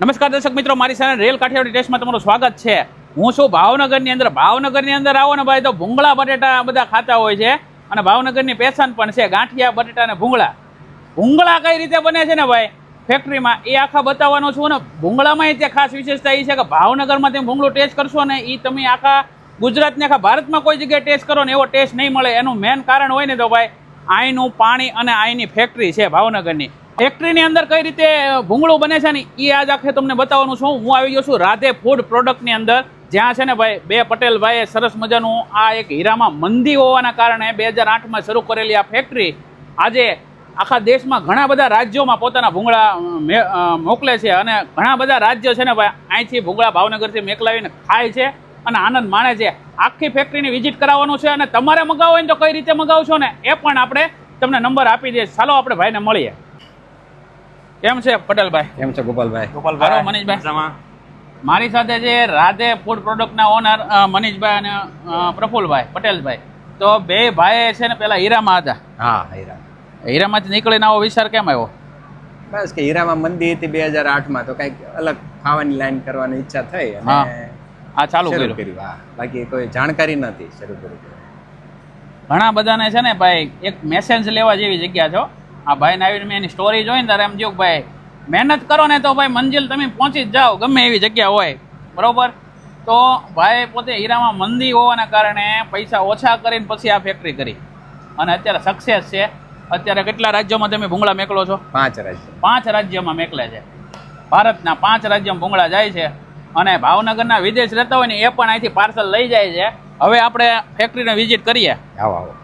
નમસ્કાર દર્શક મિત્રો, મારી સાથે રેલ કાઠિયાવાડી ટેસ્ટમાં તમારું સ્વાગત છે. હું છું ભાવનગરની અંદર. ભાવનગરની અંદર આવો ને ભાઈ, તો ભૂંગળા, બટેટા બધા ખાતા હોય છે. અને ભાવનગરની પેશન પણ છે, ગાંઠિયા, બટેટા અને ભૂંગળા. ભૂંગળા કઈ રીતે બને છે ને ભાઈ? ફેક્ટરીમાં એ આખા બતાવવાનો છું ને, ભૂંગળામાં તે ખાસ વિશેષતા એ છે કે ભાવનગરમાં તમે ભૂંગળો ટેસ્ટ કરશો ને એ તમે આખા ગુજરાતને, આખા ભારતમાં કોઈ જગ્યાએ ટેસ્ટ કરો ને, એવો ટેસ્ટ નહીં મળે. એનું મેન કારણ હોય ને તો ભાઈ, આઈનું પાણી અને આઈની ફેક્ટરી છે ભાવનગરની. ફેક્ટરીની અંદર કઈ રીતે ભૂંગળું બને છે ને એ આજ આખે તમને બતાવવાનું છું. હું આવી ગયો છું રાધે ફૂડ પ્રોડક્ટની અંદર. જ્યાં છે ને ભાઈ, બે પટેલભાઈએ સરસ મજાનું આ એક હીરામાં મંદી હોવાના કારણે બે હજાર આઠમાં શરૂ કરેલી આ ફેક્ટરી આજે આખા દેશમાં ઘણા બધા રાજ્યોમાં પોતાના ભૂંગળા મોકલે છે અને ઘણા બધા રાજ્યો છે ને ભાઈ, અહીંથી ભૂંગળા ભાવનગરથી મેકલાવીને ખાય છે અને આનંદ માણે છે. આખી ફેક્ટરીની વિઝિટ કરાવવાનું છે અને તમારે મગાવો હોય તો કઈ રીતે મગાવશો ને, એ પણ આપણે તમને નંબર આપી દઈએ. ચાલો આપણે ભાઈને મળીએ. કેમ છે પટેલભાઈ? કેમ છે ગોપાલભાઈ? ગોપાલભાઈ મનીષભાઈ. મારી સાથે છે રાધે ફૂડ પ્રોડક્ટના ઓનર મનીષભાઈ અને પ્રફુલભાઈ પટેલભાઈ. તો બે ભાઈ છે ને પેલા હીરામાં હતા. હા હીરા. હીરામાંથી નીકળીને આવો વિચાર કેમ આવ્યો? બસ કે હીરામાં મંદી હતી બે હજાર આઠમાં તો કંઈક અલગ ખાવાની લાઈન કરવાની ઈચ્છા થઈ હા. અને આ ચાલુ કર્યું. બાકી કોઈ જાણકારી નથી શરૂ કર્યું ઘણા બધાને છે ને ભાઈ એક મેસેજ લેવા જેવી જગ્યા છો આ ભાઈને આવીને મેં એની સ્ટોરી જોઈને ત્યારે એમ જો ભાઈ મહેનત કરો ને તો ભાઈ મંજિલ તમે પહોંચી જ જાઓ ગમે એવી જગ્યા હોય. બરોબર? તો ભાઈ પોતે હીરામાં મંદી હોવાના કારણે પૈસા ઓછા કરીને પછી આ ફેક્ટરી કરી. અને અત્યારે સક્સેસ છે. અત્યારે કેટલા રાજ્યોમાં તમે ભૂંગળા મેકલો છો? પાંચ રાજ્ય. પાંચ રાજ્યોમાં મેકલે છે. ભારતના પાંચ રાજ્યોમાં ભૂંગળા જાય છે. અને ભાવનગરના વિદેશ રહેતા હોય ને એ પણ અહીંથી પાર્સલ લઈ જાય છે. હવે આપણે ફેક્ટરીને વિઝિટ કરીએ. આવો આવો.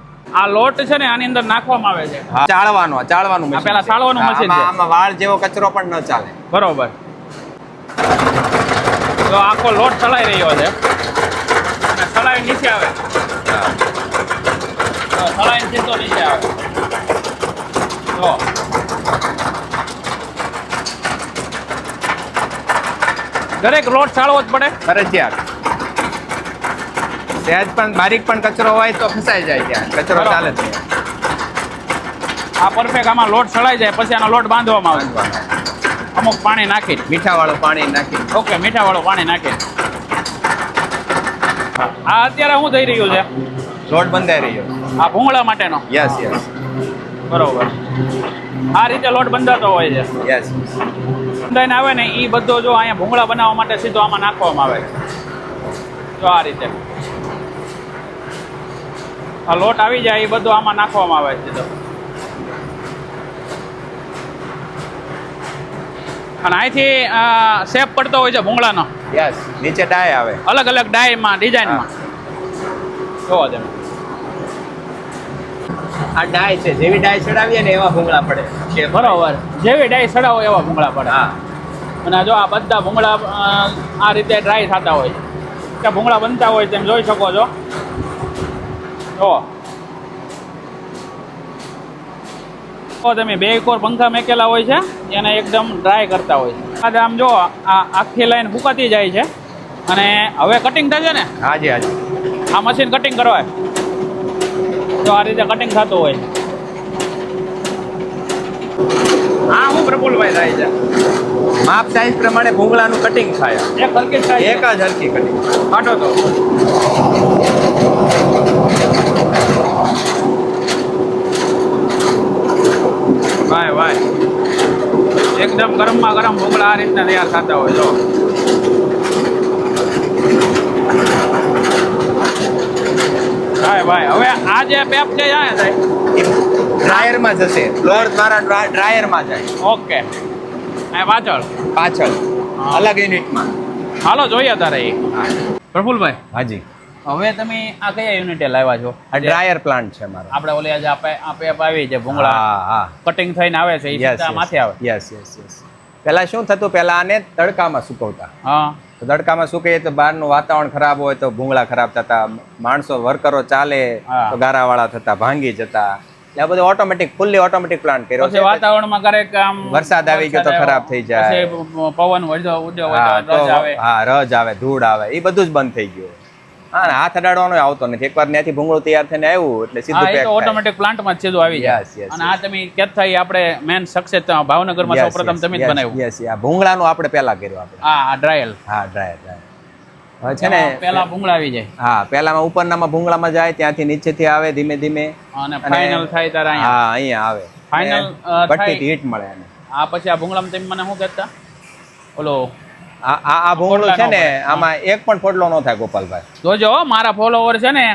આ લોટ છે ને આની અંદર નાખવામાં આવે છે. ચાળવાનો ચાળવાનું મશીન પેલા ચાળવાનું મશીન છે. આમાં વાળ જેવો કચરો પણ ન ચાલે. બરોબર. તો આખો લોટ ચલાઈ રહ્યો છે. અને ચલાવી નીચે આવે. તો ચલાવીને સીધો નીચે આવે. તો. દરેક લોટ ચાળવો જ પડે. ફરજિયાત. સહેજ પણ બારીક પણ કચરો હોય તો ફસાઈ જાય ત્યાં. કચરો ચાલે જ આ પરફેક્ટ આમાં લોટ સળાઈ જાય પછી આનો લોટ બાંધવામાં આવે. અમુક પાણી નાખી. મીઠાવાળું પાણી નાખી. ઓકે મીઠાવાળું પાણી નાખી. આ અત્યારે શું થઈ રહ્યું છે? લોટ બંધાઈ રહ્યો. આ ભૂંગળા માટેનો? યસ યસ બરોબર. આ રીતે લોટ બંધાતો હોય છે. યસ બંધાઈને આવે ને એ બધો જો અહીંયા ભૂંગળા બનાવવા માટે સીધો આમાં નાખવામાં આવે. જો આ રીતે. આ લોટ આવી જાય એ બધું આમાં નાખવામાં આવે છે અને અહીંથી શેપ પડતો હોય છે ભૂંગળાનો. યસ નીચે ડાય આવે. અલગ અલગ ડાયમાં ડિઝાઇનમાં જોવા દે આ ડાય છે જેવી ડાય ચડાવીએ ને એવા ભૂંગળા પડે. છે બરોબર. જેવી ડાય ચડાવો એવા ભૂંગળા પડે. હા. અને જો આ બધા ભૂંગળા આ રીતે ડ્રાય થતા હોય કે ભૂંગળા બનતા હોય તેમ જોઈ શકો છો. તો તમે બે કોર પંખા મેકેલા હોય છે એને એકદમ ડ્રાય કરતા હોય છે. આજે આમ જો આ આખી લાઈન ફૂકાતી જાય છે. અને હવે કટિંગ થશે ને? હાજી હાજી. આ મશીન કટિંગ કરવાય. તો આ રીતે કટિંગ થતું હોય હા હું પ્રફુલભાઈ થાય છે? માપ સાઈઝ પ્રમાણે ભૂંગળાનું કટિંગ થાય. એક થાય એક જ હરખી કટિંગ કાઢો તો. ભાઈ ભાઈ. એકદમ ગરમમાં ગરમ ભૂંગળા આ રીતના તૈયાર થતા હોય જો. ભાઈ ભાઈ હવે આ જે પેપ છે જાય સાહેબ? ડ્રાયરમાં જશે. ફ્લોર દ્વારા ડ્રા- ડ્રાયરમાં જાય. ઓકે. આ પાછળ? પાછળ. અલગ યુનિટમાં હાલો જોઈએ તારે પ્રફુલભાઈ. હાજી હવે તમે આ કયા યુનિટે લાવ્યા છો? આ ડ્રાયર પ્લાન્ટ છે મારો. આપણે ઓલે આજે આપે આપે આવી છે ભૂંગળા. હા હા. કટિંગ થઈને આવે છે એ માથે આવે. યસ યસ યસ પહેલા શું થતું? પહેલા આને તડકામાં સુકવતા. હા. તો તડકામાં સુકવીએ તો બહારનું વાતાવરણ ખરાબ હોય તો ભૂંગળા ખરાબ થતા માણસો વર્કરો ચાલે. તો ગારાવાળા થતા ભાંગી જતા. એટલે આ બધું ઓટોમેટિક ફૂલ્લી ઓટોમેટિક પ્લાન્ટ કર્યો છે. વાતાવરણમાં ક્યારેક આમ વરસાદ આવી ગયો તો ખરાબ થઈ જાય. પવન ઉડ્યો હા રજ આવે ધૂળ આવે એ બધું જ બંધ થઈ ગયું. હા હાથ અડાડવાનો આવતો નથી. એકવાર ત્યાંથી ભૂંગળું તૈયાર થઈને આવ્યું એટલે સીધું પેક ઓટોમેટિક પ્લાન્ટમાં જ સીધું આવી જાય. અને આ તમે કેત થઈ આપણે મેન સક્સેસ ભાવનગરમાં સૌપ્રથમ તમે જ બનાવ્યું. યસ આ ભૂંગળાનું આપણે પહેલા કર્યું આપણે. હા આ ડ્રાયલ હા ડ્રાયલ ડ્રાયલ છે ને પહેલા ભૂંગળા આવી જાય. હા પહેલામાં ઉપરનામાં ભૂંગળામાં જાય ત્યાંથી નીચેથી આવે ધીમે ધીમે. અને ફાઇનલ થાય ત્યારે અહીંયા. હા અહીંયા આવે. ફાઇનલ અ, હીટ મળે આ પછી આ ભૂંગળામાં તમે મને શું કહેતા? ઓલો આ આ ભૂંગળું છે ને આમાં એક પણ ફોડલો ન થાય ગોપાલભાઈ. જોજો મારા ફોલોવર છે ને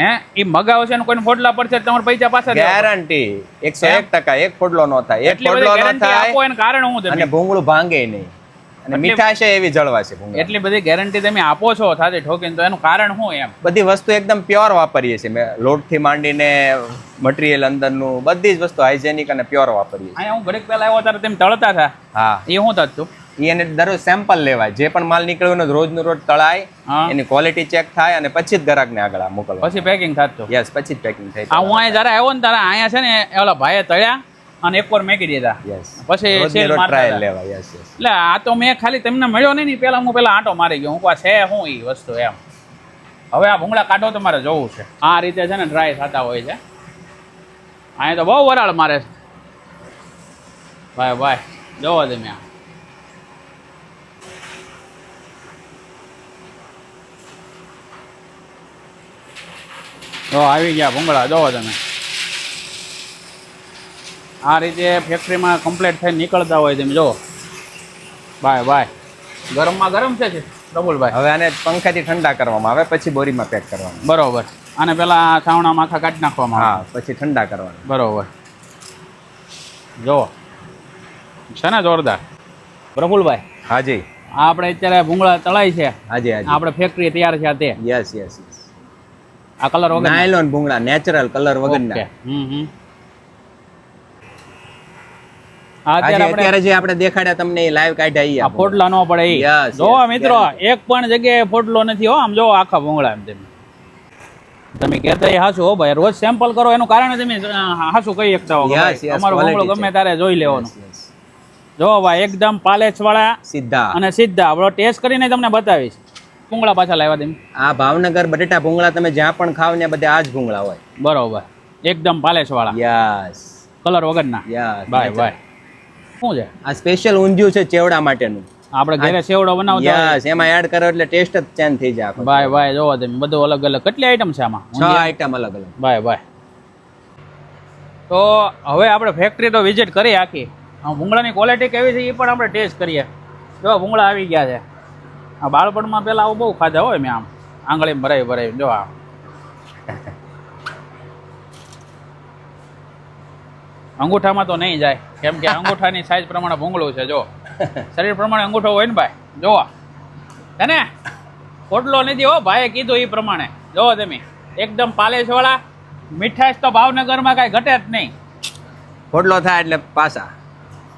હે એ મગાવશે ને કોઈને ફોડલા પડશે તમારે પૈસા પાછા ગેરંટી એકસો એક ટકા એક ફોડલો ન થાય. એક ફોડલો ન થાય કારણ હું અને ભૂંગળું ભાંગે નહીં. અને મીઠાશ એવી જળવાશે ભૂંગળા. એટલી બધી ગેરંટી તમે આપો છો સાથે ઠોકીને તો એનું કારણ શું એમ? બધી વસ્તુ એકદમ પ્યોર વાપરીએ છીએ. મેં લોટથી માંડીને મટીરિયલ અંદરનું બધી જ વસ્તુ હાઇજેનિક અને પ્યોર વાપરીએ અહીંયા હું ઘડીક પહેલા આવ્યો ત્યારે તેમ તળતા હતા. હા. એ હું થતું? ઈ એને દરરોજ સેમ્પલ લેવાય. જે પણ માલ નીકળ્યો એનો રોજનો રોજ તળાય એની ક્વોલિટી ચેક થાય અને પછી જ ગ્રાહકને આગળ આ મોકલવા પછી પેકિંગ થતું યસ પછી જ પેકિંગ થાય આ હું અહીંયા જરા આવ્યો ને તારા અહીંયા છે ને ઓલા ભાઈએ તળ્યા અને એકવાર મેકી દીધા. યસ પછી સેલ ટ્રાયલ લેવા યસ યસ એટલે આ તો મેં ખાલી તમને મળ્યો નહીં ને પેલા હું પેલા આંટો મારી ગયો. હું કહું છે હું એ વસ્તુ એમ. હવે આ ભૂંગળા કાઢો તમારે જોવું છે. આ રીતે છે ને ડ્રાય થતા હોય છે. અહીંયા તો બહુ વરાળ મારે છે. ભાઈ ભાઈ જોવો તમે આ. જો આવી ગયા ભૂંગળા જોવો તમે. આ રીતે ફેક્ટરીમાં કમ્પ્લીટ થઈને નીકળતા હોય તમે જુઓ બાય બાય. ગરમમાં ગરમ છે પ્રફુલભાઈ હવે આને પંખાથી ઠંડા કરવામાં આવે પછી બોરીમાં પેક કરવામાં બરોબર. અને પેલા છાવણા માખા કાઢી નાખવામાં હા પછી ઠંડા કરવાના. બરોબર. જો છે ને જોરદાર? પ્રફુલભાઈ હાજી. આપણે અત્યારે ભૂંગળા તળાય છે. હાજી હાજી. આપણે ફેક્ટરી તૈયાર છે આ તે. Yes yes. આ કલર વગર નાયલોન ભૂંગળા નેચરલ કલર વગરના. હમ હમ. અત્યારે જે આપણે દેખાડ્યા તમને લાઈવ કાઢ્યા આ આ ફોટલા ન પડે ઈ. Yes, જો yes, મિત્રો એક પણ જગ્યાએ ફોટલો નથી હો. આમ જો આખા ભૂંગળા એમ તમે. તમે કહેતા હો ભાઈ. રોજ સેમ્પલ કરો એનું કારણ તમે હાસુ કહી શકતા હો અમારો ભૂંગળો ગમે. ત્યારે જોઈ લેવાનું. જો ભાઈ એકદમ પાલેચ વાળા સીધા. અને સીધા. આપણો ટેસ્ટ કરીને તમને બતાવીશ. ભૂંગળા પાછા લાવ્યા તમે આ ભાવનગર બટેટા ભૂંગળા તમે જ્યાં પણ ખાવ ને બધા આ જ ભૂંગળા હોય. બરોબર. એકદમ પાલેસ વાળા યસ. કલર વગરના. યસ. Bye bye. શું છે? આ સ્પેશિયલ ઊંધિયું છે ચેવડા માટેનું. આપણે ઘરે સેવડો બનાવતા યસ એમાં એડ કરો એટલે ટેસ્ટ જ ચેન્જ થઈ જાય બાય ભાઈ જોવો તમે બધું અલગ અલગ. કેટલી આઈટમ છે આમાં? છ આઈટમ અલગ અલગ. Bye bye. તો હવે આપણે ફેક્ટરી તો વિઝિટ કરી આખી. આ ભૂંગળાની ક્વોલિટી કેવી છે એ પણ આપણે ટેસ્ટ કરીએ. જો ભૂંગળા આવી ગયા છે. આ બાળપણમાં પહેલાં આવું બહુ ખાધા હોય મેં આમ. આંગળી ભરાઈ ભરાઈ જો આ. અંગૂઠામાં તો નહીં જાય. કેમ કે અંગૂઠાની સાઈઝ પ્રમાણે ભૂંગળું છે જો. શરીર પ્રમાણે અંગૂઠો હોય ને ભાઈ જોવા હે ને? પોટલો નથી હો ભાઈએ કીધું એ પ્રમાણે. જોવો તમે એકદમ પાલેશવાળા મીઠાશ તો ભાવનગરમાં કાંઈ ઘટે જ નહીં. ખોટલો થાય એટલે પાછા.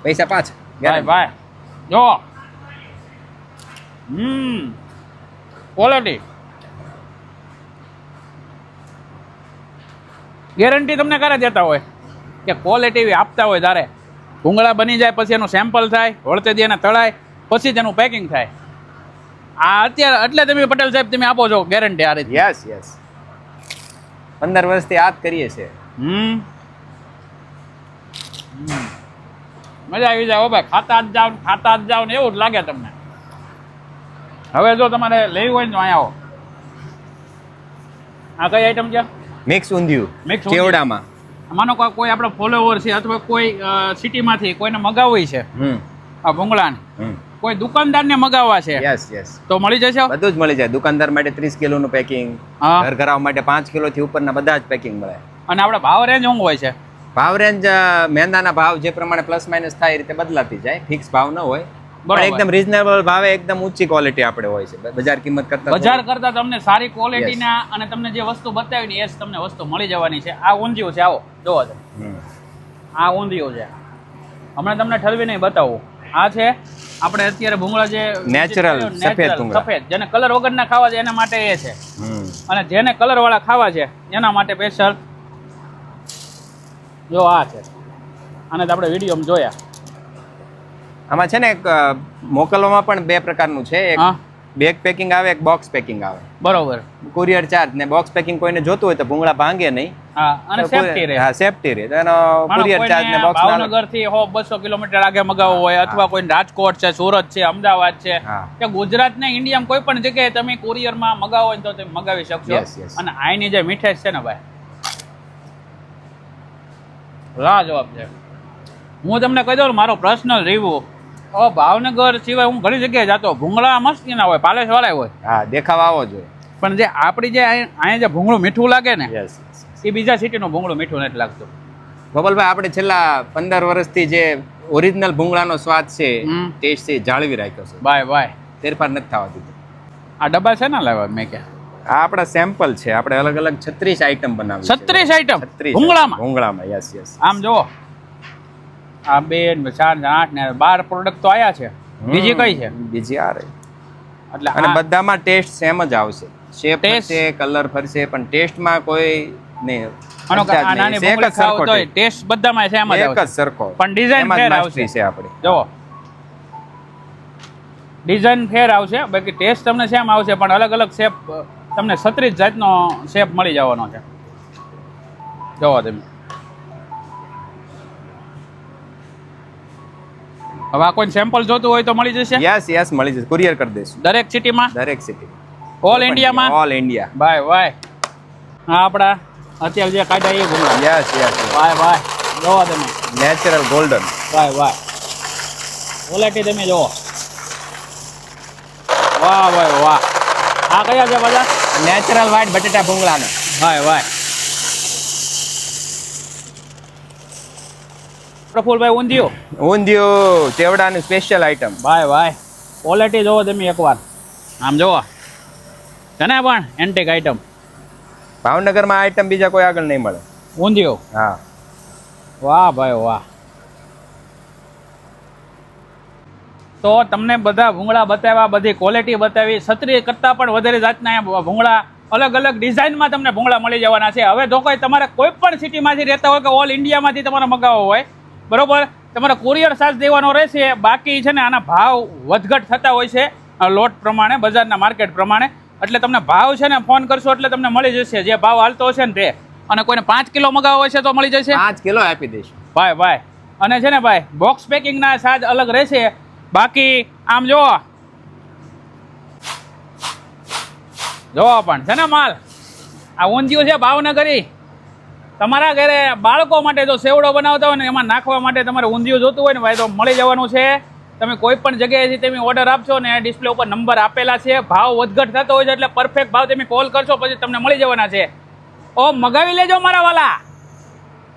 પૈસા પાછા. ભાઈ ભાઈ જો. હમ. ક્વોલિટી ગેરંટી તમને કરે દેતા હોય? કે ક્વોલિટી આપતા હોય તારે? ભૂંગળા બની જાય પછી એનું સેમ્પલ થાય વળતેથી એને તળાય પછી જ એનું પેકિંગ થાય. આ અત્યારે એટલે તમે પટેલ સાહેબ તમે આપો છો ગેરંટી આ રીતે. યસ યસ પંદર વર્ષથી આ જ કરીએ છીએ. હમ. હમ. મજા આવી જાય હો ભાઈ. ખાતા જ જાવ ખાતા જ જાવ ને એવું જ લાગે તમને. હવે જો તમારે લેવી હોય ને અહીંયા આવો. આ કઈ આઈટમ છે? મિક્સ ઊંધિયું. મિક્સ. ચેવડામાં માનો કોઈ કોઈ આપણો ફોલોવર છે અથવા કોઈ સિટીમાંથી કોઈને મગાવવી છે? આ ભૂંગળાને? કોઈ દુકાનદારને મગાવવા છે? યસ યસ તો મળી જશે? બધું જ મળી જાય. દુકાનદાર માટે ત્રીસ કિલોનું પેકિંગ હા. ઘર ઘરાવ માટે પાંચ કિલોથી ઉપરના બધા જ પેકિંગ મળે. અને આપણે ભાવ રેન્જ શું હોય છે? ભાવ રેન્જ મેંદાના ભાવ જે પ્રમાણે પ્લસ માઇનસ થાય એ રીતે બદલાતી જાય. ફિક્સ ભાવ ન હોય. પણ એકદમ રીઝનેબલ ભાવે એકદમ ઊંચી ક્વોલિટી આપણે હોય છે. બજાર કિંમત કરતા બજાર કરતા તમને સારી ક્વોલિટીના અને તમને જે વસ્તુ બતાવી ને એ જ તમને વસ્તુ મળી જવાની છે. આ ઊંધિયું છે આવો જોવો તમે. આ ઊંધિયું છે. હમણાં તમને ઠલવીને બતાવું. આ છે આપણે અત્યારે ભૂંગળા જે નેચરલ સફેદ સફેદ. જેને કલર વગરના ખાવા છે એના માટે એ છે. અને જેને કલર વાળા ખાવા છે એના માટે સ્પેશિયલ જો આ છે. આને તો આપણે વિડીયોમાં જોયા. આમાં છે ને એક મોકલવામાં પણ બે પ્રકારનું છે. એક બેગ પેકિંગ આવે એક બોક્સ પેકિંગ આવે. બરોબર. કુરિયર ચાર્જ ને બોક્સ પેકિંગ કોઈને જોતું હોય તો ભૂંગળા ભાંગે નહીં. હા અને સેફટી રહે. હા સેફટી રહે. એનો કુરિયર ચાર્જ ને બોક્સ ભાવનગરથી હો બસો કિલોમીટર આગે મગાવવો હોય અથવા કોઈ રાજકોટ છે સુરત છે અમદાવાદ છે કે ગુજરાત ને ઇન્ડિયામાં કોઈ પણ જગ્યાએ તમે કુરિયરમાં મગાવો હોય તો તમે મગાવી શકશો. અને આની જે મીઠાઈ છે ને ભાઈ લાજવાબ છે. હું તમને કહી દઉં મારો પર્સનલ રિવ્યુ હવે ભાવનગર સિવાય હું ઘણી જગ્યાએ જતો ભૂંગળા મસ્તી ના હોય પાલેસ વાળા હોય. હા દેખાવ આવો જોઈએ પણ જે આપણી જે અહીંયા જે ભૂંગળું મીઠું લાગે ને યસ એ બીજા સિટીનું ભૂંગળું મીઠું નથી લાગતું. ગોપાલભાઈ આપણે છેલ્લા પંદર વર્ષથી જે ઓરિજિનલ ભૂંગળાનો સ્વાદ છે. ટેસ્ટ છે જાળવી રાખ્યો છે. Bye bye. ફેરફાર નથી થવા દીધો. આ ડબ્બા છે ને લાવ્યા મેં કે આ આપણા સેમ્પલ છે આપણે અલગ અલગ છત્રીસ આઈટમ બનાવી છત્રીસ આઈટમ ભૂંગળામાં? ભૂંગળામાં યસ યસ આમ જુઓ. આ બે ને ચાર ને આઠ ને બાર પ્રોડક્ટ તો આયા છે. બીજી કઈ છે? બીજી આ રહી. એટલે અને બધામાં ટેસ્ટ સેમ જ આવશે. શેપ છે કલર ફરશે પણ ટેસ્ટમાં કોઈ નહીં. ટેસ્ટ બધામાં સેમ જ એક જ સરખો. પણ ડિઝાઇન ફેર આવશે. છે આપણે. જો ડિઝાઇન ફેર આવશે બાકી ટેસ્ટ તમને સેમ આવશે પણ અલગ અલગ શેપ તમને છત્રીસ જાતનો શેપ મળી જવાનો છે. જોવો તમે. હવે આ કોઈ સેમ્પલ જોતું હોય તો મળી જશે? યસ યસ મળી જશે. કુરિયર કરી દઈશું. દરેક સિટીમાં દરેક સિટી ઓલ ઇન્ડિયામાં ઓલ ઇન્ડિયા બાય બાય હા આપણા અત્યારે જે કાઢ્યા એ ભૂંગળા યસ યસ બાય બાય જોવા તમે. Natural golden bye bye quality તમે જોવો. વાહ ભાઈ વાહ. આ કયા છે બધા નેચરલ વ્હાઈટ બટેટા ભૂંગળાના. ભાઈ ભાઈ. પ્રફુલભાઈ ઊંધિયું? ઊંધિયું ચેવડાની સ્પેશિયલ આઈટમ ભાઈ ભાઈ ક્વોલિટી જોવો તમે એકવાર. આમ જોવો. છે ને પણ એન્ટિક આઈટમ ભાવનગરમાં આઈટમ બીજા કોઈ આગળ નહીં મળે. ઊંધિયું? હા. વાહ ભાઈ વાહ. તો તમને બધા ભૂંગળા બતાવ્યા બધી ક્વોલિટી બતાવી. છત્રી કરતાં પણ વધારે જાતના ભૂંગળા. અલગ અલગ ડિઝાઇનમાં તમને ભૂંગળા મળી જવાના છે. હવે જો કોઈ તમારે કોઈ પણ સિટીમાંથી રહેતા હોય કે ઓલ ઇન્ડિયામાંથી તમારે મગાવવો હોય બરોબર? તમારે કુરિયર ચાર્જ દેવાનો રહેશે. બાકી છે ને આના ભાવ વધઘટ થતા હોય છે. લોટ પ્રમાણે બજારના માર્કેટ પ્રમાણે. એટલે તમને ભાવ છે ને ફોન કરશો એટલે તમને મળી જશે. જે ભાવ હાલતો હશે ને તે. અને કોઈને પાંચ કિલો મગાવવો છે તો મળી જશે? પાંચ કિલો આપી દઈશ. ભાઈ ભાઈ. અને છે ને ભાઈ બોક્સ પેકિંગના સાજ અલગ રહેશે. બાકી આમ જો જોવો પણ. છે ને માલ? આ ઊંધિયું છે ભાવનગરી. તમારા ઘરે બાળકો માટે જો સેવડો બનાવતા હોય ને એમાં નાખવા માટે તમારે ઊંધિયું જોતું હોય ને ભાઈ, તો મળી જવાનું છે. તમે કોઈ પણ જગ્યાએથી તમે ઓર્ડર આપશો ને ડિસ્પ્લે ઉપર નંબર આપેલા છે. ભાવ વધઘટ થતો હોય છે એટલે પરફેક્ટ ભાવ તમે કોલ કરશો, પછી તમને મળી જવાના છે. ઓ મગાવી લેજો મારા વાલા.